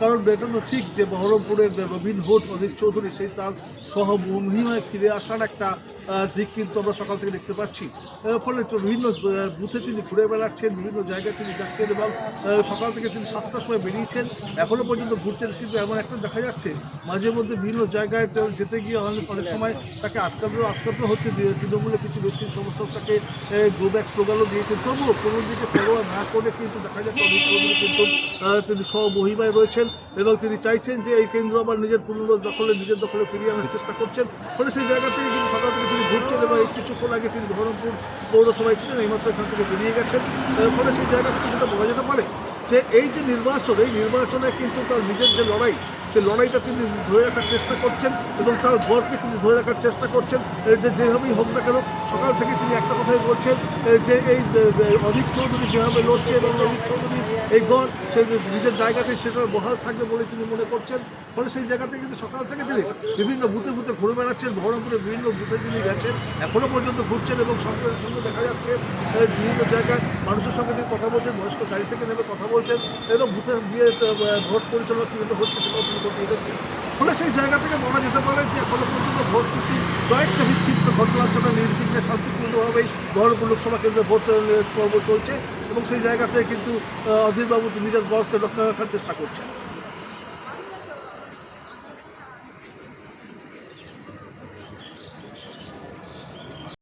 কারণ ঠিক যে বহরমপুরের রবীন্দ্র হোট অজিত চৌধুরী সেই তার সহমহিমায় ফিরে আসার একটা দিক কিন্তু আমরা সকাল থেকে দেখতে পাচ্ছি। ফলে বিভিন্ন বুথে তিনি ঘুরে বেড়াচ্ছেন, বিভিন্ন জায়গায় তিনি যাচ্ছেন এবং সকাল থেকে তিনি সাতটার সময় বেরিয়েছেন। এখনও পর্যন্ত ঘুরছেন, কিন্তু এমন একটা দেখা যাচ্ছে, মাঝে মধ্যে বিভিন্ন জায়গায় যেতে গিয়ে অনেক সময় তাকে আটকাতে আটকাতে হচ্ছে। দিয়ে তৃণমূলের কিছু বেশ কিছু সমর্থক তাকে গো ব্যাক স্লোগানও দিয়েছেন। তবুও কোনো দিকে পরোয়া না করে কিন্তু দেখা যাচ্ছে কিন্তু তিনি স্বমহিমায় রয়েছেন এবং তিনি চাইছেন যে এই কেন্দ্র আবার নিজের পুনর দখলে নিজের দখলে ফিরিয়ে আনার চেষ্টা করছেন। ফলে সেই জায়গা থেকে কিন্তু সকাল থেকে তিনি ঘুরছেন এবং এই কিছুক্ষণ আগে তিনি বহরমপুর পৌরসভায় ছিলেন, এইমাত্র এখান থেকে বেরিয়ে গেছেন। ফলে সেই জায়গা থেকে যেটা বলা যেতে পারে যে এই যে নির্বাচন, এই নির্বাচনে কিন্তু তার নিজের যে লড়াই সেই লড়াইটা তিনি ধরে রাখার চেষ্টা করছেন এবং তার গড়কে তিনি ধরে রাখার চেষ্টা করছেন। যে যেভাবেই হোক না কেন, সকাল থেকে তিনি একটা কথাই বলছেন যে এই অজিত চৌধুরী যেভাবে লড়ছে এবং অজিত চৌধুরীর এই গড় সে নিজের জায়গাতে সেটা বহাল থাকবে বলে তিনি মনে করছেন। ফলে সেই জায়গাতে কিন্তু সকাল থেকে তিনি বিভিন্ন বুথে বুথে ঘুরে বেড়াচ্ছেন বহরমপুরের বিভিন্ন বুথে তিনি গেছেন এখনও পর্যন্ত ঘুরছেন এবং সঙ্গে সঙ্গে দেখা যাচ্ছে বিভিন্ন জায়গায় মানুষের সঙ্গে তিনি কথা বলছেন, বয়স্ক গাড়ি থেকে নেমে কথা বলছেন এবং বুথে গিয়ে ভোট পরিচালনা কীভাবে হচ্ছে সেটাও ফলে সেই জায়গা থেকে বলা যেতে পারে যে এখনও পর্যন্ত ভোট কিন্তু কয়েকটা ঘটনার জন্য নির্বিঘ্নে শান্তিপূর্ণভাবেই বহরমপুর লোকসভা কেন্দ্রে ভোট পর্ব চলছে এবং সেই জায়গা থেকে কিন্তু অধীরবাবু নিজের গড়কে রক্ষা রাখার চেষ্টা করছেন।